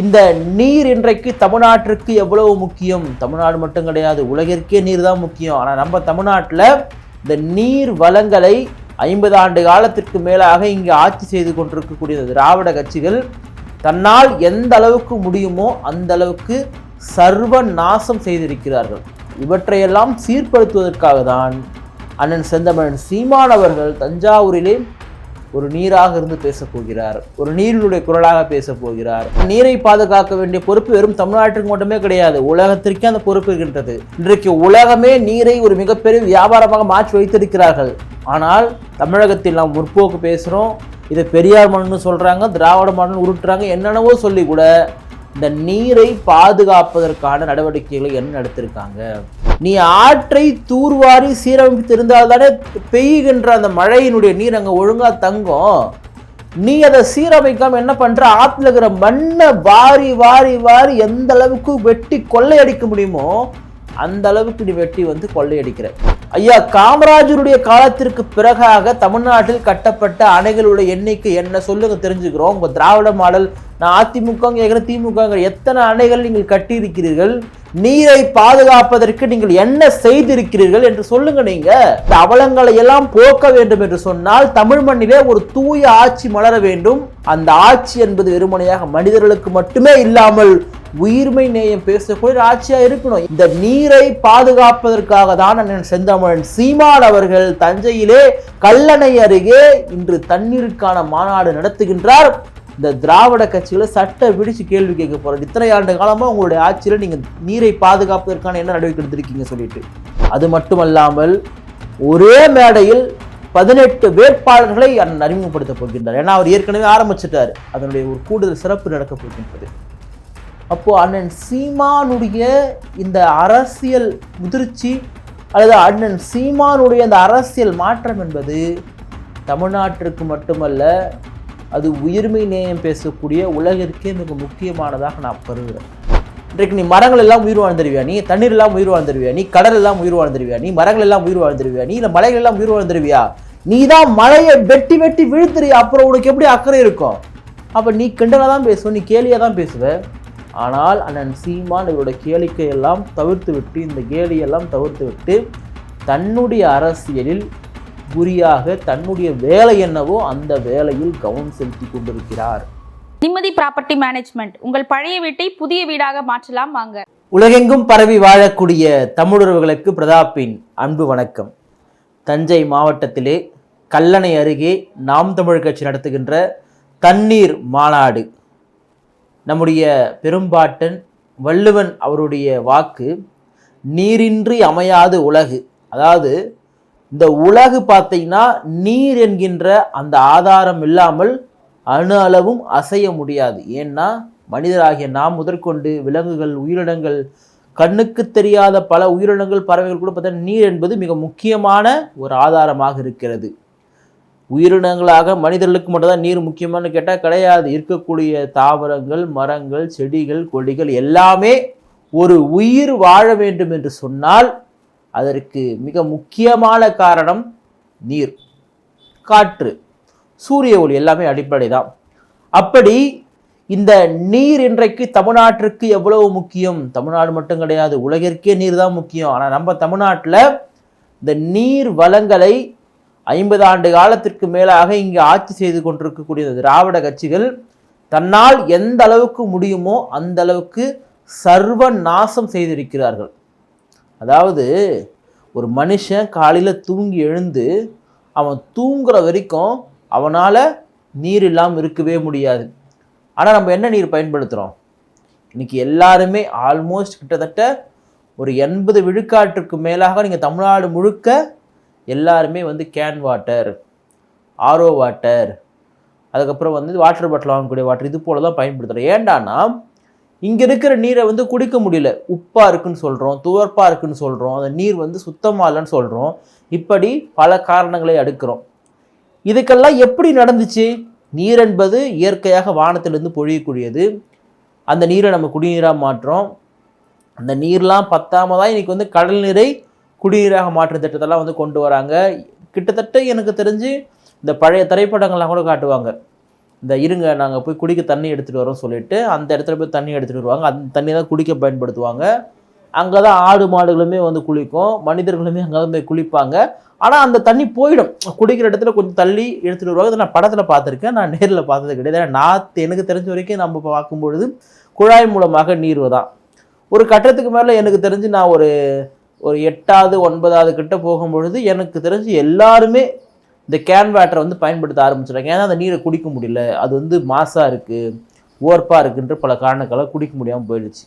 இந்த நீர் இன்றைக்கு தமிழ்நாட்டிற்கு எவ்வளவு முக்கியம்? தமிழ்நாடு மட்டும் கிடையாது உலகிற்கே நீர் தான் முக்கியம். ஆனால் நம்ம தமிழ்நாட்டில் இந்த நீர் வளங்களை ஐம்பது ஆண்டு காலத்திற்கு மேலாக இங்கே ஆட்சி செய்து கொண்டிருக்கக்கூடிய திராவிட கட்சிகள். தன்னால் எந்த அளவுக்கு முடியுமோ அந்த அளவுக்கு சர்வ நாசம் செய்திருக்கிறார்கள். இவற்றையெல்லாம் சீர்படுத்துவதற்காக தான் அண்ணன் செந்தமிழன் சீமானவர்கள் தஞ்சாவூரிலே ஒரு நீராக இருந்து பேசப் போகிறார். ஒரு நீரினுடைய குரலாக பேசப் போகிறார். நீரை பாதுகாக்க வேண்டிய பொறுப்பு வெறும் தமிழ்நாட்டுக்கு மட்டுமே கிடையாது உலகத்திற்கே அந்த பொறுப்பு இருக்கின்றது. இன்றைக்கு உலகமே நீரை ஒரு மிகப்பெரிய வியாபாரமாக மாற்றி வைத்திருக்கிறார்கள். ஆனால் தமிழகத்தில் நாம் முற்போக்கு பேசுகிறோம் இதை பெரியார் மண்ணுன்னு சொல்கிறாங்க திராவிட மண்ணுன்னு உருட்டுறாங்க என்னென்னவோ சொல்லி கூட இந்த நீரை பாதுகாப்பதற்கான நடவடிக்கைகளை என்ன நடத்திருக்காங்க? நீ ஆற்றை தூர்வாரி சீரமைத்திருந்தால் தானே பெய்கின்ற அந்த மழையினுடைய நீர் அங்கே ஒழுங்காக தங்கும். நீ அதை சீரமைக்காமல் என்ன பண்ணுற ஆற்றுல இருக்கிற மண்ணை வாரி வாரி வாரி எந்த அளவுக்கு வெட்டி கொள்ளையடிக்க முடியுமோ அந்த அளவுக்கு நீ வெட்டி வந்து கொள்ளையடிக்கிற. ஐயா காமராஜருடைய காலத்திற்கு பிறகாக தமிழ்நாட்டில் கட்டப்பட்ட அணைகளுடைய எண்ணிக்கை என்ன சொல்லுங்க தெரிஞ்சுக்கிறோம். உங்க திராவிட மாடல் நான் அதிமுக கேட்குறேன் திமுக எத்தனை அணைகள் நீங்கள் கட்டியிருக்கிறீர்கள்? நீரை பாதுகாப்பதற்கு நீங்கள் என்ன செய்திருக்கிறீர்கள் என்று சொல்லுங்க நீங்க. இந்த அவலங்களை எல்லாம் போக்க வேண்டும் என்று சொன்னால் தமிழ் மண்ணிலே ஒரு தூய ஆட்சி மலர வேண்டும். அந்த ஆட்சி என்பது வெறுமனையாக மனிதர்களுக்கு மட்டுமே இல்லாமல் உயிர்மை நேயம் பேசக்கூடிய ஒரு ஆட்சியாக இருக்கணும். இந்த நீரை பாதுகாப்பதற்காக தான் அண்ணன் செந்தமிழன் சீமான் அவர்கள் தஞ்சையிலே கல்லணை அருகே இன்று தண்ணீருக்கான மாநாடு நடத்துகின்றார். இந்த திராவிட கட்சிகளை சட்ட பிடிச்சு கேள்வி கேட்க போறாரு. இத்தனை ஆண்டு காலமாக உங்களுடைய ஆட்சியில் நீங்கள் நீரை பாதுகாப்பதற்கான என்ன நடவடிக்கை எடுத்திருக்கீங்க சொல்லிட்டு. அது மட்டுமல்லாமல் ஒரே மேடையில் பதினெட்டு வேட்பாளர்களை அண்ணன் அறிமுகப்படுத்த போகின்றார். ஏன்னா அவர் ஏற்கனவே ஆரம்பிச்சிட்டார். அதனுடைய ஒரு கூடுதல் சிறப்பு நடக்கப் போகின்றது. அப்போது அண்ணன் சீமானுடைய இந்த அரசியல் முதிர்ச்சி அல்லது அண்ணன் சீமானுடைய அந்த அரசியல் மாற்றம் என்பது தமிழ்நாட்டிற்கு மட்டுமல்ல அது உயிர்மை நேயம் பேசக்கூடிய உலகிற்கே மிக முக்கியமானதாக நான் கருதுகிறேன். இன்றைக்கு நீ மரங்கள் எல்லாம் உயிர் வாழ்ந்துருவியா நீ? தண்ணீர் எல்லாம் உயிர் வாழ்ந்துருவியா நீ? கடல் எல்லாம் உயிர் வாழ்ந்துருவியா நீ? மரங்கள் எல்லாம் உயிர் வாழ்ந்துருவியா நீ? இல்லை மலைகள் எல்லாம் உயிர் வாழ்ந்துருவியா? நீ தான் மலையை வெட்டி வெட்டி விழுத்துறியா அப்புறம் உனக்கு எப்படி அக்கறை இருக்கும்? அப்போ நீ கிண்டலாக தான் பேசுவ நீ கேலியாக தான் பேசுவ. ஆனால் அண்ணன் சீமான் இவரோட கேளிக்கை எல்லாம் தவிர்த்து விட்டு இந்த கேலியெல்லாம் தவிர்த்து விட்டு தன்னுடைய அரசியலில் குறியாக தன்னுடைய வேலை என்னவோ அந்த வேலையில் கவனம் செலுத்தி கொண்டிருக்கிறார். நிம்மதி ப்ராப்பர்ட்டி மேனேஜ்மெண்ட். உங்கள் பழைய வீட்டை புதிய வீடாக மாற்றலாம் வாங்க. உலகெங்கும் பரவி வாழக்கூடிய தமிழுறவுகளுக்கு பிரதாப்பின் அன்பு வணக்கம். தஞ்சை மாவட்டத்திலே கல்லணை அருகே நாம் தமிழ் கட்சி நடத்துகின்ற தண்ணீர் மாநாடு. நம்முடைய பெரும்பாட்டன் வள்ளுவன் அவருடைய வாக்கு நீரின்றி அமையாது உலகு. அதாவது இந்த உலகு பார்த்தீங்கன்னா நீர் என்கின்ற அந்த ஆதாரம் இல்லாமல் அணு அளவும் அசைய முடியாது. ஏன்னா மனிதராகிய நாம் முதற்கொண்டு விலங்குகள் உயிரினங்கள் கண்ணுக்கு தெரியாத பல உயிரினங்கள் பறவைகள் கூட பார்த்தா நீர் என்பது மிக முக்கியமான ஒரு ஆதாரமாக இருக்கிறது. உயிரினங்களாக மனிதர்களுக்கு மட்டும்தான் நீர் முக்கியமானு கேட்டால் கிடையாது. இருக்கக்கூடிய தாவரங்கள் மரங்கள் செடிகள் கொடிகள் எல்லாமே ஒரு உயிர் வாழ வேண்டும் என்று சொன்னால் அதற்கு மிக முக்கியமான காரணம் நீர் காற்று. சூரிய ஒளி எல்லாமே அடிப்படை தான் அப்படி இந்த நீர் இன்றைக்கு தமிழ்நாட்டிற்கு எவ்வளவு முக்கியம்? தமிழ்நாடு மட்டும் கிடையாது உலகிற்கே நீர் தான் முக்கியம். ஆனால் நம்ம தமிழ்நாட்டில் இந்த நீர் வளங்களை ஐம்பது ஆண்டு காலத்திற்கு மேலாக இங்கே ஆட்சி செய்து கொண்டிருக்கக்கூடிய திராவிட கட்சிகள். தன்னால் எந்த அளவுக்கு முடியுமோ அந்த அளவுக்கு சர்வ நாசம் செய்திருக்கிறார்கள். அதாவது ஒரு மனுஷன் காலையில் தூங்கி எழுந்து அவன் தூங்குற வரைக்கும் அவனால் நீர் இல்லாமல் இருக்கவே முடியாது. ஆனால் நம்ம என்ன நீர் பயன்படுத்துகிறோம் இன்றைக்கி எல்லாருமே ஆல்மோஸ்ட் கிட்டத்தட்ட ஒரு எண்பது விழுக்காட்டுக்கு மேலாக நீங்கள் தமிழ்நாடு முழுக்க எல்லாருமே வந்து கேன் வாட்டர் ஆர்ஓ வாட்டர் அதுக்கப்புறம் வந்து வாட்டர் பாட்டில் வாங்கக்கூடிய வாட்டர் இது போல தான் பயன்படுத்துகிறோம் ஏண்டான்னா இங்கே இருக்கிற நீரை வந்து குடிக்க முடியல. உப்பாக இருக்குன்னு சொல்கிறோம் துவர்ப்பாக இருக்குன்னு சொல்கிறோம் அந்த நீர் வந்து சுத்தமாக இல்லைன்னு சொல்கிறோம் இப்படி பல காரணங்களை அடுக்கிறோம். இதுக்கெல்லாம் எப்படி நடந்துச்சு? நீர் என்பது இயற்கையாக வானத்திலிருந்து பொழியக்கூடியது. அந்த நீரை நம்ம குடிநீராக மாற்றோம். அந்த நீர்லாம் பத்தாம தான் இன்றைக்கி வந்து கடல் நீரை குடிநீராக மாற்று திட்டத்தெல்லாம் வந்து கொண்டு வராங்க. கிட்டத்தட்ட எனக்கு தெரிஞ்சு இந்த பழைய திரைப்படங்கள்லாம் கூட காட்டுவாங்க. இந்த இருங்க நாங்கள் போய் குடிக்க தண்ணி எடுத்துகிட்டு வரோம் சொல்லிட்டு அந்த இடத்துல போய் தண்ணி எடுத்துகிட்டு வருவாங்க. அந்த தண்ணி தான் குடிக்க பயன்படுத்துவாங்க. அங்கே தான் ஆடு மாடுகளுமே வந்து குளிக்கும். மனிதர்களுமே அங்கே தான் போய் குளிப்பாங்க. ஆனால் அந்த தண்ணி போயிடும். குடிக்கிற இடத்துல கொஞ்சம் தள்ளி எடுத்துகிட்டு வருவாங்க. இதை நான் படத்தில் பார்த்துருக்கேன். நான் நேரில் பார்த்தது கிடையாது. நான் எனக்கு தெரிஞ்ச வரைக்கும் நம்ம பார்க்கும்பொழுது குழாய் மூலமாக நீர் தான் ஒரு கட்டத்துக்கு மேலே எனக்கு தெரிஞ்சு நான் ஒரு ஒரு எட்டாவது ஒன்பதாவது கிட்ட போகும்பொழுது எனக்கு தெரிஞ்சு எல்லாருமே இந்த கேன் வாட்டரை வந்து பயன்படுத்த ஆரம்பிச்சிட்டாங்க. ஏன்னா அந்த நீரை குடிக்க முடியல. அது வந்து மாசாக இருக்குது ஓர்ப்பாக இருக்குன்ற பல காரணங்களால் குடிக்க முடியாமல் போயிடுச்சு.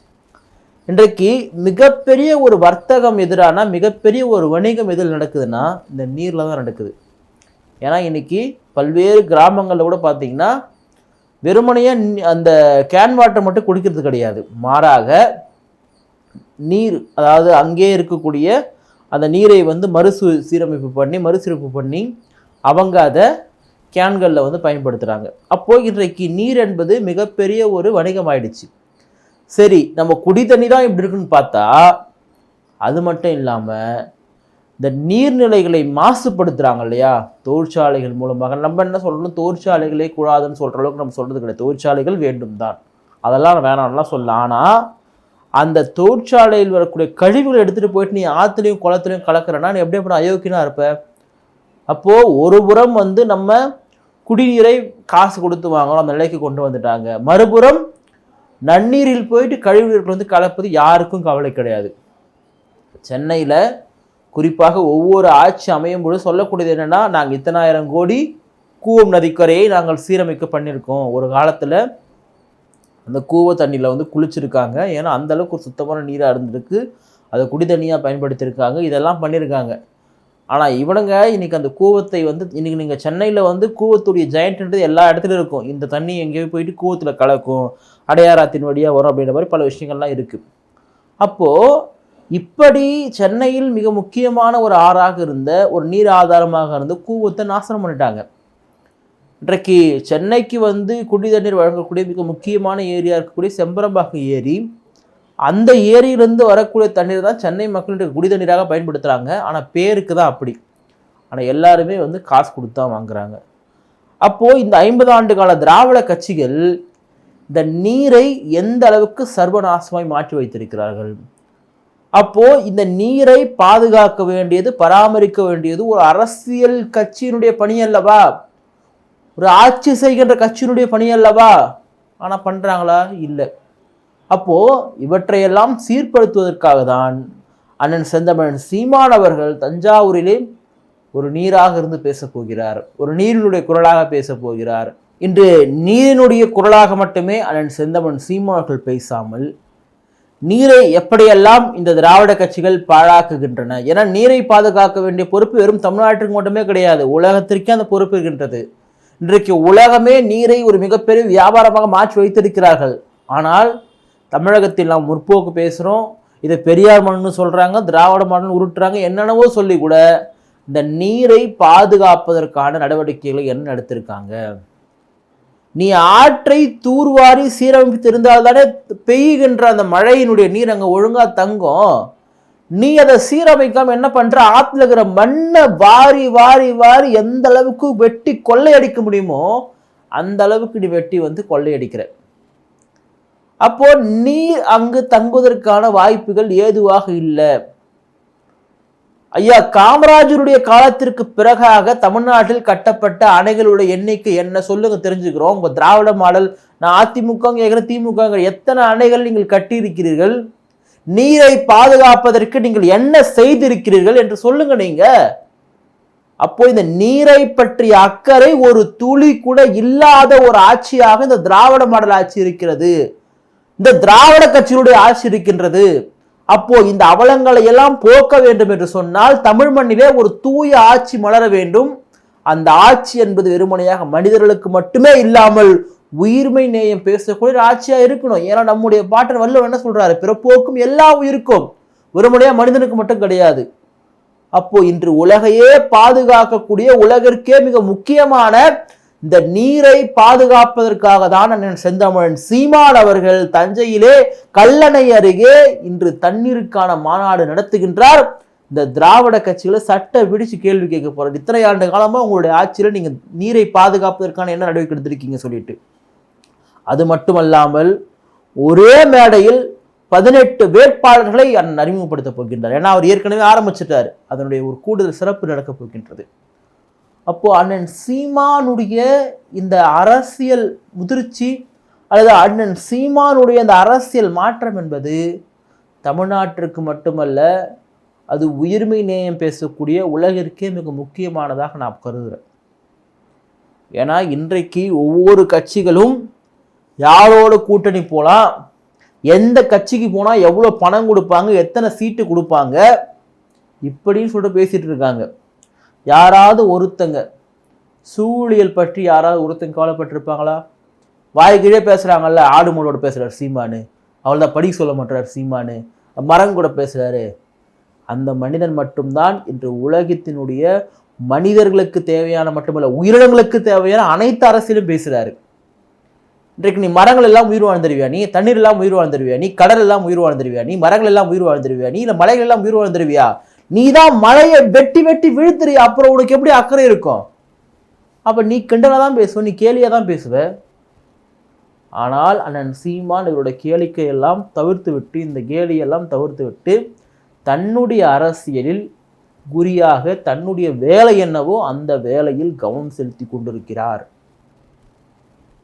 இன்றைக்கு மிகப்பெரிய ஒரு வர்த்தகம் எதிரான மிகப்பெரிய ஒரு வணிகம் எதில் நடக்குதுன்னா இந்த நீரில் தான் நடக்குது. ஏன்னா இன்றைக்கி பல்வேறு கிராமங்களில் கூட பார்த்திங்கன்னா வெறுமனையாக அந்த கேன் வாட்டர் மட்டும் குடிக்கிறது கிடையாது. மாறாக நீர் அதாவது அங்கே இருக்கக்கூடிய அந்த நீரை வந்து மறுசு சீரமைப்பு பண்ணி மறுசீரமைப்பு பண்ணி அவங்க அதை கேன்களில் வந்து பயன்படுத்துகிறாங்க அப்போது இன்றைக்கு நீர் என்பது மிகப்பெரிய ஒரு வணிகம் ஆயிடுச்சு சரி நம்ம குடி தண்ணி தான் இப்படி இருக்குன்னு பார்த்தா அது மட்டும் இல்லாமல் இந்த நீர்நிலைகளை மாசுபடுத்துகிறாங்க இல்லையா? தொழிற்சாலைகள் மூலமாக. நம்ம என்ன சொல்லணும்? தொழிற்சாலைகளே கூடாதுன்னு சொல்கிற அளவுக்கு நம்ம சொல்கிறது கிடையாது. தொழிற்சாலைகள் வேண்டும் தான் அதெல்லாம் வேணாம்லாம் சொல்லலாம் ஆனால் அந்த தொழிற்சாலையில் வரக்கூடிய கழிவுகளை எடுத்துகிட்டு போயிட்டு நீ ஆற்றுலையும் குளத்துலையும் கலக்கிறனா நீ எப்படி எப்படி அயோக்கியனாக இருப்ப. அப்போது ஒரு புறம் வந்து நம்ம குடிநீரை காசு கொடுத்து வாங்கணும் அந்த நிலைக்கு கொண்டு வந்துட்டாங்க. மறுபுறம் நன்னீரில் போயிட்டு கழிவுநீர்கள் வந்து கலப்பது யாருக்கும் கவலை கிடையாது. சென்னையில் குறிப்பாக ஒவ்வொரு ஆட்சி அமையும் பொழுது சொல்லக்கூடியது என்னென்னா நாங்கள் இத்தனாயிரம் கோடி கூவம் நதிக்கரையை நாங்கள் சீரமைக்க பண்ணியிருக்கோம். ஒரு காலத்தில் அந்த கூவ தண்ணியில் வந்து குளிச்சிருக்காங்க. ஏன்னா அந்தளவுக்கு ஒரு சுத்தமான நீராக இருந்திருக்கு. அதை குடி தண்ணியாக பயன்படுத்தியிருக்காங்க. இதெல்லாம் பண்ணியிருக்காங்க. ஆனால் இவனுங்க இன்றைக்கி அந்த கூவத்தை வந்து இன்றைக்கி நீங்கள் சென்னையில் வந்து கூவத்துடைய ஜெயண்ட்ன்றது எல்லா இடத்துலையும் இருக்கும். இந்த தண்ணி எங்கேயோ போயிட்டு கூவத்தில் கலக்கும் அடையாராத்தின் வழியாக வரும் அப்படின்ற மாதிரி பல விஷயங்கள்லாம் இருக்குது அப்போது இப்படி சென்னையில் மிக முக்கியமான ஒரு ஆறாக இருந்த ஒரு நீர் ஆதாரமாக இருந்த கூவத்தை நாசனம் பண்ணிட்டாங்க. இன்றைக்கு சென்னைக்கு வந்து குடி தண்ணீர் வழங்கக்கூடிய மிக முக்கியமான ஏரியா இருக்கக்கூடிய செம்பரம்பாக்கம் ஏரி. அந்த ஏரியிலிருந்து வரக்கூடிய தண்ணீர் தான் சென்னை மக்களுடைய குடி தண்ணீராக பயன்படுத்துகிறாங்க ஆனால் பேருக்கு தான் அப்படி. ஆனால் எல்லாருமே வந்து காசு கொடுத்து தான் வாங்குறாங்க. அப்போது இந்த ஐம்பது ஆண்டு கால திராவிட கட்சிகள் இந்த நீரை எந்த அளவுக்கு சர்வநாசமாய் மாற்றி வைத்திருக்கிறார்கள்? அப்போது இந்த நீரை பாதுகாக்க வேண்டியது பராமரிக்க வேண்டியது ஒரு அரசியல் கட்சியினுடைய பணி அல்லவா? ஒரு ஆட்சி செய்கின்ற கட்சியினுடைய பணி அல்லவா ஆனால் பண்ணுறாங்களா இல்லை. அப்போது இவற்றையெல்லாம் சீர்படுத்துவதற்காக தான் அண்ணன் செந்தமிழன் சீமான் அவர்கள் தஞ்சாவூரிலே ஒரு நீராக இருந்து பேசப் போகிறார். ஒரு நீரினுடைய குரலாக பேசப் போகிறார். இன்று நீரினுடைய குரலாக மட்டுமே அண்ணன் செந்தமன் சீமான்கள் பேசாமல் நீரை எப்படியெல்லாம் இந்த திராவிட கட்சிகள் பாழாக்குகின்றன? ஏன்னா நீரை பாதுகாக்க வேண்டிய பொறுப்பு வெறும் தமிழ்நாட்டுக்கு மட்டுமே கிடையாது. உலகத்திற்கே அந்த பொறுப்பு இருக்கின்றது. இன்றைக்கு உலகமே நீரை ஒரு மிகப்பெரிய வியாபாரமாக மாற்றி வைத்திருக்கிறார்கள். ஆனால் தமிழகத்தில் நாம் முற்போக்கு பேசுகிறோம் இதை பெரியார் மண்ணுன்னு சொல்கிறாங்க திராவிட மண்ணுன்னு உருட்டுறாங்க என்னென்னவோ சொல்லி கூட இந்த நீரை பாதுகாப்பதற்கான நடவடிக்கைகளை என்ன எடுத்திருக்காங்க நீ ஆற்றை தூர்வாரி சீரமைத்து தானே பெய்கின்ற அந்த மழையினுடைய நீர் அங்கே ஒழுங்காக தங்கும். நீ அதை சீரமைக்காம என்ன பண்ற? ஆத்துல இருக்கிற மண்ணை வாரி வாரி வாரி எந்த அளவுக்கு வெட்டி கொள்ளையடிக்க முடியுமோ அந்த அளவுக்கு நீ வெட்டி வந்து கொள்ளையடிக்கிற. அப்போ நீர் அங்கு தங்குவதற்கான வாய்ப்புகள் ஏதுவாக இல்லை. ஐயா காமராஜருடைய காலத்திற்கு பிறகாக தமிழ்நாட்டில் கட்டப்பட்ட அணைகளுடைய எண்ணிக்கை என்ன சொல்லுங்க தெரிஞ்சுக்கிறோம். உங்க திராவிட மாடல் நான் அதிமுக கேட்குறேன் திமுக எத்தனை அணைகள் நீங்கள் கட்டியிருக்கிறீர்கள்? நீரை பாதுகாப்பதற்கு நீங்கள் என்ன செய்திருக்கிறீர்கள் என்று சொல்லுங்க நீங்க. அப்போ இந்த நீரை பற்றிய அக்கறை ஒரு துளி கூட இல்லாத ஒரு ஆட்சியாக இந்த திராவிட மாடல் ஆட்சி இருக்கிறது. இந்த திராவிட கட்சியினுடைய ஆட்சி இருக்கின்றது. அப்போ இந்த அவலங்களை எல்லாம் போக்க வேண்டும் என்று சொன்னால் தமிழ் மண்ணிலே ஒரு தூய ஆட்சி மலர வேண்டும். அந்த ஆட்சி என்பது வெறுமனையாக மனிதர்களுக்கு மட்டுமே இல்லாமல் உயிர்மை நேயம் பேசக்கூடிய ஆட்சியாக இருக்கணும். ஏன்னா நம்முடைய பாட்டன் வள்ளுவர் என்ன சொல்கிறாரு பிறப்போக்கும் எல்லா உயிருக்கும் ஒருமுறையாக மனிதனுக்கு மட்டும் கிடையாது. அப்போ இன்று உலகையே பாதுகாக்கக்கூடிய உலகிற்கே மிக முக்கியமான இந்த நீரை பாதுகாப்பதற்காக தான் அண்ணன் செந்தமிழன் சீமான் அவர்கள் தஞ்சையிலே கல்லணை அருகே இன்று தண்ணீருக்கான மாநாடு நடத்துகின்றார். இந்த திராவிட கட்சிகளை சட்ட பிடிச்சு கேள்வி கேட்க போறது இத்தனை ஆண்டு காலமா உங்களுடைய ஆட்சியில நீங்க நீரை பாதுகாப்பதற்கான என்ன நடவடிக்கை எடுத்திருக்கீங்க சொல்லிட்டு? அது மட்டுமல்லாமல் ஒரே மேடையில் பதினெட்டு வேட்பாளர்களை அண்ணன் அறிமுகப்படுத்த போகின்றார். ஏன்னா அவர் ஏற்கனவே ஆரம்பிச்சிட்டார். அதனுடைய ஒரு கூடுதல் சிறப்பு நடக்க போகின்றது. அப்போ அண்ணன் சீமானுடைய இந்த அரசியல் முதிர்ச்சி அல்லது அண்ணன் சீமானுடைய அந்த அரசியல் மாற்றம் என்பது தமிழ்நாட்டிற்கு மட்டுமல்ல அது உயிர்மை நேயம் பேசக்கூடிய உலகிற்கே மிக முக்கியமானதாக நான் கருதுகிறேன். ஏன்னா இன்றைக்கு ஒவ்வொரு கட்சிகளும் யாரோட கூட்டணி போகலாம் எந்த கட்சிக்கு போனால் எவ்வளோ பணம் கொடுப்பாங்க எத்தனை சீட்டு கொடுப்பாங்க இப்படின்னு சொல்லிட்டு பேசிகிட்டு இருக்காங்க. யாராவது ஒருத்தங்க சூழியல் பற்றி யாராவது ஒருத்தங்க கவலைப்பட்டிருப்பாங்களா? வாய் பேசுகிறாங்கல்ல ஆடு மாடோட பேசுகிறார் சீமானு அவள் தான் படிக்க சொல்ல மாட்டார் சீமானு மரம் கூட பேசுகிறாரு அந்த மனிதன் மட்டும்தான் இன்று உலகத்தினுடைய மனிதர்களுக்கு தேவையான மட்டுமல்ல உயிரினங்களுக்கு தேவையான அனைத்து அரசியலும் பேசுகிறாரு இன்றைக்கு நீ மரங்கள் எல்லாம் உயிர் வாழ்ந்துருவியா? நீ தண்ணீர் எல்லாம் உயிர் வாழ்ந்துருவியா? நீ கடல் எல்லாம் உயிர் வாழ்ந்துருவியா? நீ மரங்கள் எல்லாம் உயிர் வாழ்ந்துருவியா? நீ இல்லை மலைகள் எல்லாம் உயிர் வாழ்ந்துருவியா? நீ தான் மலையை வெட்டி வெட்டி விழுத்துறியா? அப்புறம் உனக்கு எப்படி அக்கறை இருக்கும்? அப்போ நீ கிண்டலாக தான் பேசுவ நீ கேலியாக தான் பேசுவ. ஆனால் அண்ணன் சீமான் இவரோட கேளிக்கை எல்லாம் தவிர்த்து விட்டு இந்த கேலியெல்லாம் தவிர்த்து விட்டு தன்னுடைய அரசியலில் குறியாக தன்னுடைய வேலை என்னவோ அந்த வேலையில் கவனம் செலுத்தி கொண்டிருக்கிறார்.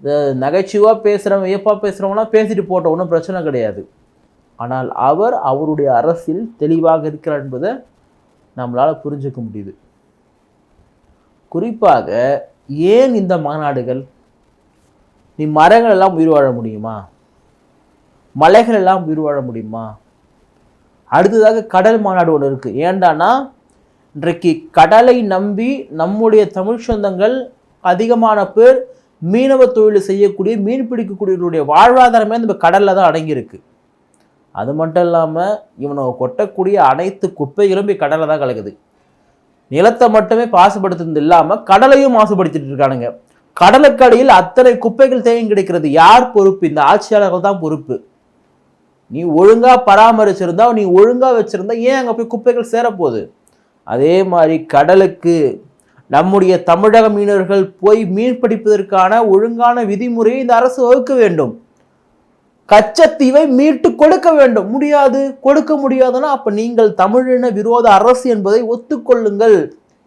இந்த நகைச்சுவாக பேசுகிறவங்க வியப்பாக பேசுகிறவங்களாம் பேசிட்டு போட்ட ஒன்றும் பிரச்சனை கிடையாது. ஆனால் அவர் அவருடைய அரசில் தெளிவாக இருக்கிறார் என்பதை நம்மளால் புரிஞ்சுக்க முடியுது. குறிப்பாக ஏன் இந்த மாநாடுகள்? நீ மரங்கள் எல்லாம் உயிர் வாழ முடியுமா? மலைகள் எல்லாம் உயிர் வாழ முடியுமா? அடுத்ததாக கடல் மாநாடு ஒன்று இருக்குது ஏண்டானா இன்றைக்கு கடலை நம்பி நம்முடைய தமிழ் சொந்தங்கள் அதிகமான பேர் மீனவ தொழில் செய்யக்கூடிய மீன் பிடிக்கக்கூடியவருடைய வாழ்வாதாரமே நம்ம கடலில் தான் அடங்கியிருக்கு. அது மட்டும் இல்லாமல் இவனை கொட்டக்கூடிய அனைத்து குப்பைகளும் போய் கடலில் தான் கலக்குது. நிலத்தை மட்டுமே மாசுபடுத்துறது இல்லாமல் கடலையும் மாசுபடுத்திட்டு இருக்கானுங்க. கடலுக்கடியில் அத்தனை குப்பைகள் தேங்கி கிடைக்கிறது. யார் பொறுப்பு? இந்த ஆட்சியாளர்கள் தான் பொறுப்பு. நீ ஒழுங்காக பராமரிச்சிருந்தா நீ ஒழுங்காக வச்சுருந்தா ஏன் அங்கே போய் குப்பைகள் சேரப்போகுது? அதே மாதிரி கடலுக்கு நம்முடைய தமிழக மீனவர்கள் போய் மீன் பிடிப்பதற்கான ஒழுங்கான விதிமுறையை இந்த அரசு வகுக்க வேண்டும். கச்சத்தீவை மீட்டு கொடுக்க வேண்டும். முடியாது கொடுக்க முடியாதுன்னா அப்போ நீங்கள் தமிழின விரோத அரசு என்பதை ஒத்துக்கொள்ளுங்கள்.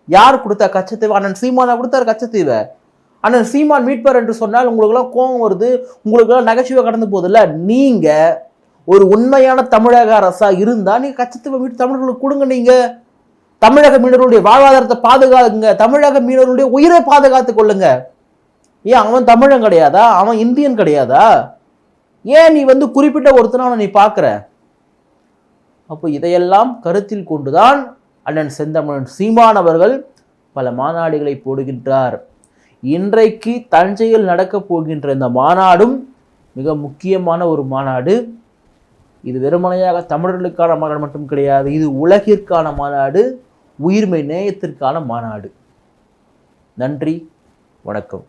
யார் கொடுத்தா கச்சத்தீவை? அண்ணன் சீமானா கொடுத்தார் கச்சத்தீவை. அண்ணன் சீமான் மீட்பார் என்று சொன்னால் உங்களுக்கெல்லாம் கோபம் வருது உங்களுக்கெல்லாம் நகைச்சுவை கடந்து போதில்ல நீங்கள் ஒரு உண்மையான தமிழக அரசாக இருந்தால் நீங்கள் கச்சத்தீவை மீட்டு தமிழர்களுக்கு கொடுங்க நீங்கள் தமிழக மீனவர்களுடைய வாழ்வாதாரத்தை பாதுகாங்க தமிழக மீனவர்களுடைய உயிரை பாதுகாத்து கொள்ளுங்க. ஏன் அவன் தமிழன் கிடையாதா? அவன் இந்தியன் கிடையாதா? ஏன் நீ வந்து குறிப்பிட்ட ஒருத்தனை நீ பார்க்குற? அப்போ இதையெல்லாம் கருத்தில் கொண்டுதான் அண்ணன் செந்தமிழன் சீமான் அவர்கள் பல மாநாடுகளை போடுகின்றார். இன்றைக்கு தஞ்சையில் நடக்கப் போகின்ற இந்த மாநாடும் மிக முக்கியமான ஒரு மாநாடு. இது வெறுமனையாக தமிழர்களுக்கான மாநாடு மட்டும் கிடையாது இது உலகிற்கான மாநாடு. உயிர்மை நேயத்திற்கான மாநாடு. நன்றி வணக்கம்.